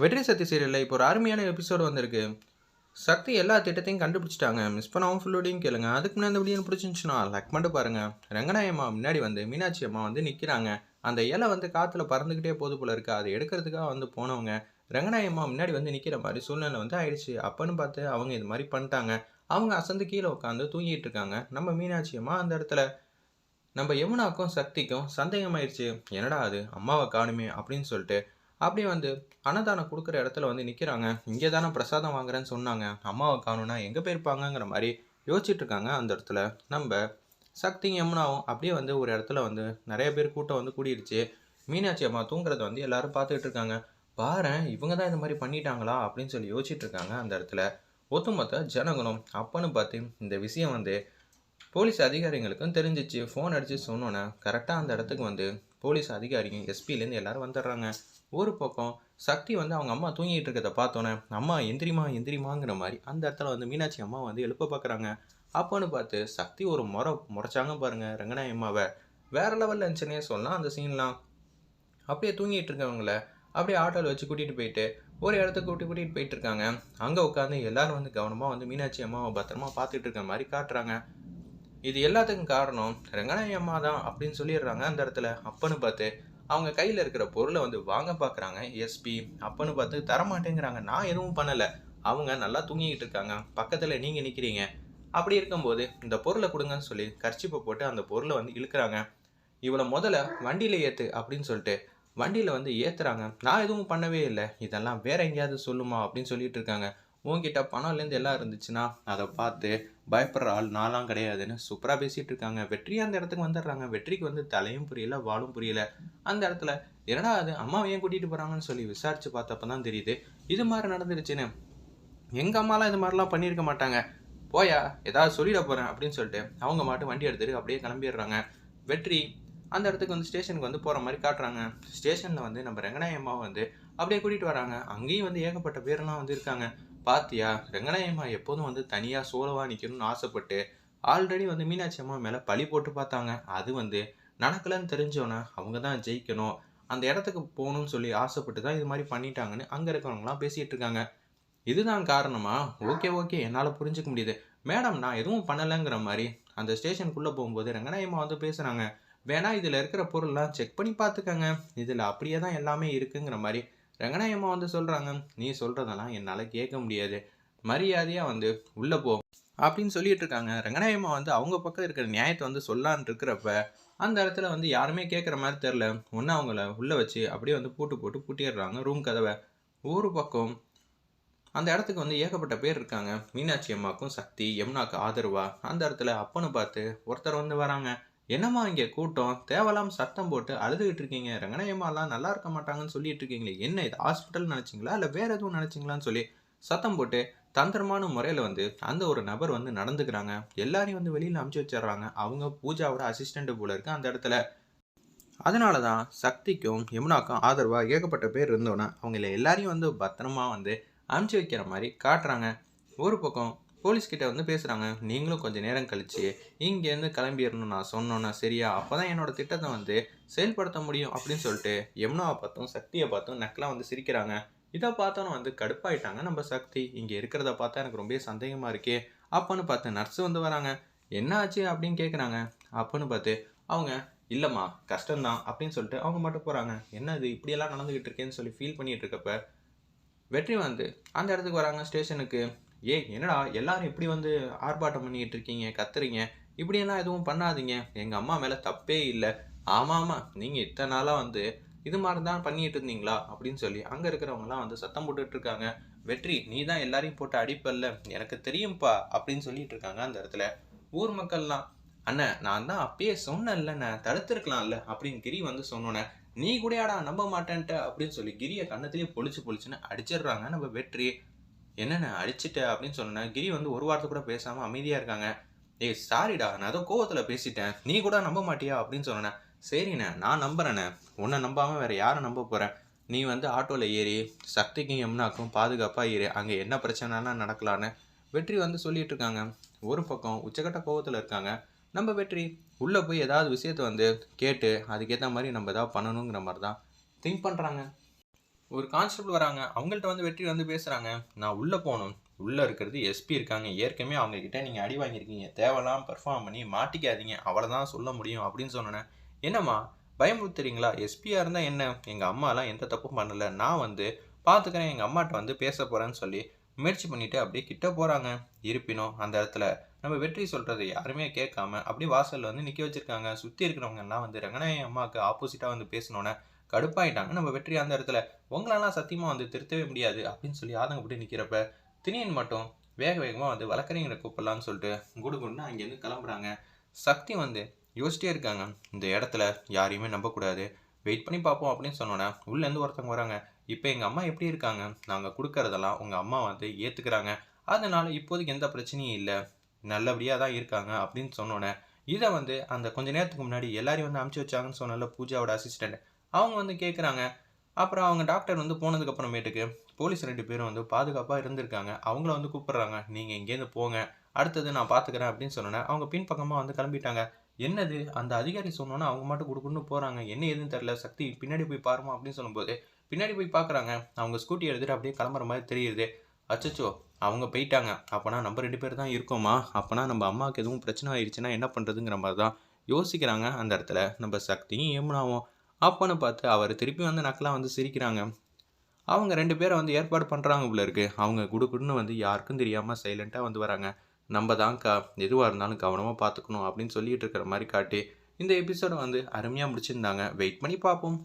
வெற்றி சக்தி சீரியலில் இப்போ ஒரு அருமையான எபிசோடு வந்திருக்கு. சக்தி எல்லா திட்டத்தையும் கண்டுபிடிச்சிட்டாங்க. மிஸ் பண்ணாமல் ஃபுல்லோடையும் கேளுங்க. அதுக்கு முன்னாடி அந்த வீடியோ பிடிச்சிருந்துச்சுன்னா லைக் பண்ணிட்டு பாருங்கள் ரங்கநாய அம்மா முன்னாடி வந்து மீனாட்சி அம்மா வந்து நிற்கிறாங்க அந்த இலை வந்து காற்றுல பறந்துக்கிட்டே போது போல இருக்கு. அதை எடுக்கிறதுக்காக வந்து போனவங்க ரங்கநாய அம்மா முன்னாடி வந்து நிற்கிற மாதிரி சூழ்நிலை வந்து ஆயிடுச்சு. அப்பன்னு பார்த்து அவங்க இது மாதிரி பண்ணிட்டாங்க. அவங்க அசந்து கீழே உட்காந்து தூங்கிட்டு இருக்காங்க. நம்ம மீனாட்சி அம்மா அந்த இடத்துல நம்ம யமுனாக்கும் சக்திக்கும் சந்தேகமாயிடுச்சு என்னடா அது? அம்மாவை காணுமே அப்படின்னு சொல்லிட்டு அப்படியே வந்து அன்னதானம் கொடுக்குற இடத்துல வந்து நிற்கிறாங்க இங்கே தானே பிரசாதம் வாங்குறேன்னு சொன்னாங்க. அம்மாவை காணும்னா எங்கே போயிருப்பாங்கங்கிற மாதிரி யோசிச்சுட்டு இருக்காங்க அந்த இடத்துல. நம்ம சக்தி யமுனாவும் அப்படியே வந்து ஒரு இடத்துல வந்து நிறைய பேர் கூட்டம் வந்து கூடிடுச்சு மீனாட்சி அம்மா தூங்குறத வந்து எல்லாரும் பார்த்துக்கிட்டு இருக்காங்க. பாரேன் இவங்க தான் இந்த மாதிரி பண்ணிட்டாங்களா அப்படின்னு சொல்லி யோசிச்சுட்டு இருக்காங்க அந்த இடத்துல. ஒட்டுமொத்த ஜனங்களும் அப்பன்னு பார்த்து இந்த விஷயம் வந்து போலீஸ் அதிகாரிகளுக்கும் தெரிஞ்சிச்சு. ஃபோன் அடித்து சொன்னோன்னே கரெக்டாக அந்த இடத்துக்கு வந்து போலீஸ் அதிகாரியும் எஸ்பிலேருந்து எல்லாரும் வந்துடுறாங்க. ஒரு பக்கம் சக்தி வந்து அவங்க அம்மா தூங்கிட்டு இருக்கிறத பார்த்தோன்னே அம்மா எந்திரிமா எந்திரிமாங்கிற மாதிரி அந்த இடத்துல வந்து மீனாட்சி அம்மா வந்து எழுப்ப பார்க்குறாங்க. அப்போன்னு பார்த்து சக்தி ஒரு முறை முறைச்சாங்க பாருங்கள் ரங்கநாய அம்மாவை. வேற லெவலில் இருந்துச்சுன்னே சொல்லலாம் அந்த சீன்லாம் அப்படியே தூங்கிட்டு இருக்கவங்கள அப்படியே ஆட்டோவில் வச்சு கூட்டிகிட்டு போயிட்டு ஒரு இடத்துக்கு கூட்டி கூட்டிகிட்டு போயிட்டு இருக்காங்க. அங்கே உட்காந்து எல்லாரும் வந்து கவனமாக வந்து மீனாட்சி அம்மாவை பத்திரமா பார்த்துட்டு இருக்க மாதிரி காட்டுறாங்க. இது எல்லாத்துக்கும் காரணம் ரங்கநாய அம்மா தான் அப்படின்னு சொல்லிடுறாங்க அந்த இடத்துல. அப்பன்னு பார்த்து அவங்க கையில் இருக்கிற பொருளை வந்து வாங்க பார்க்குறாங்க எஸ்பி அப்பன்னு பார்த்து தரமாட்டேங்கிறாங்க. நான் எதுவும் பண்ணலை. அவங்க நல்லா தூங்கிக்கிட்டு இருக்காங்க. பக்கத்தில் நீங்கள் நிற்கிறீங்க அப்படி இருக்கும்போது இந்த பொருளை கொடுங்கன்னு சொல்லி கர்ச்சிப்பை போட்டு அந்த பொருளை வந்து இழுக்கிறாங்க. இவளை முதல்ல வண்டியில் ஏற்று அப்படின்னு சொல்லிட்டு வண்டியில் வந்து ஏற்றுறாங்க நான் எதுவும் பண்ணவே இல்லை. இதெல்லாம் வேற எங்கேயாவது சொல்லுமா? அப்படின்னு சொல்லிட்டு இருக்காங்க. உங்ககிட்ட பணம்லேருந்து எல்லாம் இருந்துச்சுன்னா அதை பார்த்து பயப்படுற ஆள் நாளாம் கிடையாதுன்னு சூப்பராக பேசிகிட்டு இருக்காங்க. வெற்றி அந்த இடத்துக்கு வந்துடுறாங்க. வெற்றிக்கு வந்து தலையும் புரியல வாழும் புரியல. அந்த இடத்துல என்னடா அது அம்மாவை ஏன் கூட்டிகிட்டு போகிறாங்கன்னு சொல்லி விசாரித்து பார்த்தப்ப தான் தெரியுது இது மாதிரி நடந்துருச்சுன்னு. எங்கள் அம்மாலாம் இது மாதிரிலாம் பண்ணியிருக்க மாட்டாங்க. போயா ஏதாவது சொல்லிட போகிறேன் அப்படின்னு சொல்லிட்டு அவங்க மாட்டு வண்டி எடுத்துட்டு அப்படியே கிளம்பிடுறாங்க. வெற்றி அந்த இடத்துக்கு வந்து ஸ்டேஷனுக்கு வந்து போகிற மாதிரி காட்டுறாங்க. ஸ்டேஷனில் வந்து நம்ம ரெங்கநாயம்மா வந்து அப்படியே கூட்டிகிட்டு வராங்க. அங்கேயும் வந்து ஏகப்பட்ட பேர்லாம் வந்து இருக்காங்க. பாத்தியா? ரங்கநாயம்மா எப்போதும் வந்து தனியாக சோலவா நிற்கணும்னு ஆசைப்பட்டு ஆல்ரெடி வந்து மீனாட்சி அம்மா மேலே பழி போட்டு பார்த்தாங்க. அது வந்து நடக்கலைன்னு தெரிஞ்சோன்னே அவங்க தான் ஜெயிக்கணும். அந்த இடத்துக்கு போகணும்னு சொல்லி ஆசைப்பட்டு தான் இது மாதிரி பண்ணிட்டாங்கன்னு அங்கே இருக்கிறவங்களாம் பேசிகிட்டு இருக்காங்க. இதுதான் காரணமா ஓகே ஓகே. என்னால் புரிஞ்சுக்க முடியுது. மேடம் நான் எதுவும் பண்ணலைங்கிற மாதிரி அந்த ஸ்டேஷனுக்குள்ளே போகும்போது ரங்கநாயம்மா வந்து பேசுகிறாங்க வேணா இதில் இருக்கிற பொருள்லாம் செக் பண்ணி பார்த்துக்கங்க. இதில் அப்படியே தான் எல்லாமே இருக்குங்கிற மாதிரி ரங்கநாயம்மா வந்து சொல்கிறாங்க நீ சொல்கிறதெல்லாம் என்னால் கேட்க முடியாது. மரியாதையாக வந்து உள்ளே போ. அப்படின்னு சொல்லிட்டு இருக்காங்க. ரங்கநாயம்மா வந்து அவங்க பக்கம் இருக்கிற நியாயத்தை வந்து சொல்லான்னு இருக்கிறப்ப அந்த இடத்துல வந்து யாருமே கேட்குற மாதிரி தெரில ஒன்று அவங்கள உள்ளே வச்சு அப்படியே வந்து பூட்டு போட்டு பூட்டிடுறாங்க ரூம் கதவை. ஒரு பக்கம் அந்த இடத்துக்கு வந்து ஏகப்பட்ட பேர் இருக்காங்க. மீனாட்சி அம்மாவுக்கும் சக்தி யமுனாவுக்கு ஆதரவா? அந்த இடத்துல அப்பன்னு பார்த்து ஒருத்தர் வந்து வராங்க. என்னம்மா இங்கே கூட்டம்? தேவலாம் சத்தம் போட்டு அழுதுகிட்டு இருக்கீங்க. ரங்கனையம்மாலாம் நல்லா இருக்க மாட்டாங்கன்னு சொல்லிட்டு இருக்கீங்களே? என்ன இது ஹாஸ்பிட்டல் நினச்சிங்களா? இல்லை வேற எதுவும் நினச்சிங்களான்னு சொல்லி சத்தம் போட்டு தந்திரமான முறையில் வந்து அந்த ஒரு நபர் வந்து நடந்துக்கிறாங்க. எல்லாரையும் வந்து வெளியில் அமுச்சு வச்சிடுறாங்க. அவங்க பூஜாவோட அசிஸ்டண்ட் போல இருக்கு அந்த இடத்துல. அதனால தான் சக்திக்கும் யமுனாக்கும் ஆதரவாக ஏகப்பட்ட பேர் இருந்தோன்னே அவங்கள எல்லாரையும் வந்து பத்திரமா வந்து அமுச்சு வைக்கிற மாதிரி காட்டுறாங்க. ஒரு பக்கம் போலீஸ்கிட்ட வந்து பேசுகிறாங்க நீங்களும் கொஞ்சம் நேரம் கழித்து இங்கேருந்து கிளம்பிடணும் நான் சொன்னோன்னா சரியா? அப்போ தான் என்னோடய திட்டத்தை வந்து செயல்படுத்த முடியும் அப்படின்னு சொல்லிட்டு யமுனாவை பார்த்தும் சக்தியை பார்த்தும் நக்கலாக வந்து சிரிக்கிறாங்க. இதை பார்த்தோன்னு வந்து கடுப்பாயிட்டாங்க. நம்ம சக்தி இங்கே இருக்கிறத பார்த்தா எனக்கு ரொம்ப சந்தேகமாக இருக்கே. அப்போன்னு பார்த்து நர்ஸு வந்து வராங்க. என்ன ஆச்சு? அப்படின்னு கேட்குறாங்க அப்போன்னு பார்த்து அவங்க இல்லைம்மா கஷ்டம்தான் அப்படின்னு சொல்லிட்டு அவங்க மட்டும் போகிறாங்க என்ன இது இப்படியெல்லாம் நடந்துக்கிட்டு இருக்கேன்னு சொல்லி ஃபீல் பண்ணிகிட்டு இருக்கப்ப வெற்றி வந்து அந்த இடத்துக்கு வராங்க ஸ்டேஷனுக்கு ஏய் என்னடா எல்லாரும் இப்படி வந்து ஆர்ப்பாட்டம் பண்ணிக்கிட்டு இருக்கீங்க கத்துறீங்க. இப்படியெல்லாம் எதுவும் பண்ணாதீங்க. எங்கள் அம்மா மேலே தப்பே இல்லை. ஆமாம் ஆமாம் நீங்கள் இத்தனை நாளாக வந்து இது மாதிரி தான் பண்ணிட்டு இருந்தீங்களா? அப்படின்னு சொல்லி அங்கே இருக்கிறவங்கலாம் வந்து சத்தம் போட்டுட்டு இருக்காங்க. வெற்றி நீ தான் எல்லாரையும் போட்டு அடிப்பல்ல. எனக்கு தெரியும்ப்பா அப்படின்னு சொல்லிட்டு இருக்காங்க அந்த இடத்துல. ஊர் மக்கள்லாம் அண்ணன் நான் தான் அப்பயே சொன்னேன்ல தடுத்துருக்கலாம்ல அப்படின்னு கிரி வந்து சொன்னோன்னே நீ கூடயாடா நம்ப மாட்டேன்ட்ட அப்படின்னு சொல்லி கிரியை கண்ணத்திலேயே பொழிச்சு பொழிச்சுன்னு அடிச்சிடுறாங்க நம்ம வெற்றி. என்னென்ன அடிச்சிட்ட அப்படின்னு சொன்னேன் கிரி வந்து ஒரு வாரத்தை கூட பேசாமல் அமைதியாக இருக்காங்க. ஏய் சாரிடா நான் ஏதோ கோவத்தில் பேசிட்டேன். நீ கூட நம்ப மாட்டியா? அப்படின்னு சொன்னேன் சரிண்ணே நான் நம்புறேண்ணே. உன்னை நம்பாமல் வேறு யாரை நம்ப போகிறேன் நீ வந்து ஆட்டோவில் ஏறி சக்திக்கும் எம்னாக்கும் பாதுகாப்பாக ஏறி அங்கே என்ன பிரச்சனைலாம் நடக்கலான்னு வெற்றி வந்து சொல்லிட்டு இருக்காங்க. ஒரு பக்கம் உச்சக்கட்ட கோவத்தில் இருக்காங்க. நம்ம வெற்றி உள்ளே போய் ஏதாவது விஷயத்த வந்து கேட்டு அதுக்கேற்ற மாதிரி நம்ம ஏதாவது பண்ணணுங்கிற மாதிரி தான் திங்க் பண்ணுறாங்க ஒரு கான்ஸ்டபிள் வராங்க அவங்கள்ட்ட வந்து வெற்றி வந்து பேசுகிறாங்க நான் உள்ளே போகணும். உள்ளே இருக்கிறது எஸ்பி இருக்காங்க. ஏற்கனவே அவங்கக்கிட்ட நீங்கள் அடி வாங்கியிருக்கீங்க. தேவைலாம் பெர்ஃபார்ம் பண்ணி மாட்டிக்காதீங்க. அவ்வளோதான் சொல்ல முடியும் அப்படின்னு சொன்னேன். என்னம்மா பயமுறுத்துறீங்களா எஸ்பியாக இருந்தால் என்ன? எங்கள் அம்மாலாம் எந்த தப்பும் பண்ணலை. நான் வந்து பார்த்துக்கிறேன் எங்கள் அம்மாட்ட வந்து பேச போகிறேன்னு சொல்லி முயற்சி பண்ணிவிட்டு அப்படியே கிட்ட போகிறாங்க இருப்பினும் அந்த இடத்துல நம்ம வெற்றி சொல்கிறது யாருமே கேட்காம அப்படியே வாசலில் வந்து நிற்க வச்சுருக்காங்க. சுற்றி இருக்கிறவங்க எல்லாம் வந்து ரங்கநாயகி அம்மாவுக்கு ஆப்போசிட்டாக வந்து பேசினோன்னே கடுப்பாயிட்டாங்க. நம்ம வெற்றி அந்த இடத்துல உங்களெல்லாம் சத்தியமாக வந்து திருத்தவே முடியாது அப்படின்னு சொல்லி ஆதங்கப்பட்டு நிற்கிறப்ப திணியன் மட்டும் வேக வேகமாக வந்து வழக்கறிஞரை கூப்பிடலான்னு சொல்லிட்டு குடுகுடுன்னு அங்கேருந்து கிளம்புறாங்க. சக்தி வந்து யோசிச்சிட்டே இருக்காங்க. இந்த இடத்துல யாரையுமே நம்பக்கூடாது. வெயிட் பண்ணி பார்ப்போம் அப்படின்னு சொன்னோன்னே உள்ளேருந்து ஒருத்தவங்க வராங்க. இப்போ எங்கள் அம்மா எப்படி இருக்காங்க? நாங்கள் கொடுக்கறதெல்லாம் உங்கள் அம்மா வந்து ஏற்றுக்கிறாங்க அதனால் இப்போதைக்கு எந்த பிரச்சனையும் இல்லை. நல்லபடியாக தான் இருக்காங்க அப்படின்னு சொன்னோன்னே இதை வந்து அந்த கொஞ்ச நேரத்துக்கு முன்னாடி எல்லாரையும் வந்து அமுச்சு வச்சாங்கன்னு சொன்னால பூஜாவோட அசிஸ்டண்ட் அவங்க வந்து கேட்குறாங்க அப்புறம் அவங்க டாக்டர் வந்து போனதுக்கப்புறமேட்டுக்கு போலீஸ் ரெண்டு பேரும் வந்து பாதுகாப்பாக இருந்திருக்காங்க. அவங்கள வந்து கூப்பிட்றாங்க. நீங்கள் இங்கேருந்து போங்க. அடுத்தது நான் பார்த்துக்கிறேன் அப்படின்னு சொன்னோன்னே அவங்க பின்பக்கமாக வந்து கிளம்பிட்டாங்க. என்னது? அந்த அதிகாரி சொன்னோன்னே அவங்க மட்டும் கொடுக்குன்னு போகிறாங்க என்ன ஏதுன்னு தெரில சக்தி பின்னாடி போய் பாருமா அப்படின்னு சொல்லும்போது பின்னாடி போய் பார்க்குறாங்க அவங்க ஸ்கூட்டி எடுத்துகிட்டு அப்படியே கிளம்புற மாதிரி தெரியுது. அச்சச்சோ அவங்க போயிட்டாங்க. அப்போனா நம்ம ரெண்டு பேர் தான் இருக்கோமா? அப்போனா நம்ம அம்மாவுக்கு எதுவும் பிரச்சனை ஆயிடுச்சுன்னா என்ன பண்ணுறதுங்கிற மாதிரி தான் யோசிக்கிறாங்க அந்த இடத்துல. நம்ம சக்தியும் ஏமுனாவும் அப்போன்னு பார்த்து அவர் திருப்பி வந்து நக்கலாக வந்து சிரிக்கிறாங்க. அவங்க ரெண்டு பேரை வந்து ஏற்பாடு பண்ணுறாங்க போல இருக்கு. அவங்க குடுக்குன்னு வந்து யாருக்கும் தெரியாமல் சைலண்ட்டாக வந்து வராங்க. நம்ம தான்க்கா எதுவாக இருந்தாலும் கவனமாக பார்த்துக்கணும் அப்படின்னு சொல்லிட்டு இருக்கிற மாதிரி காட்டி இந்த எபிசோடை வந்து அருமையாக முடிச்சிருந்தாங்க. வெயிட் பண்ணி பார்ப்போம்.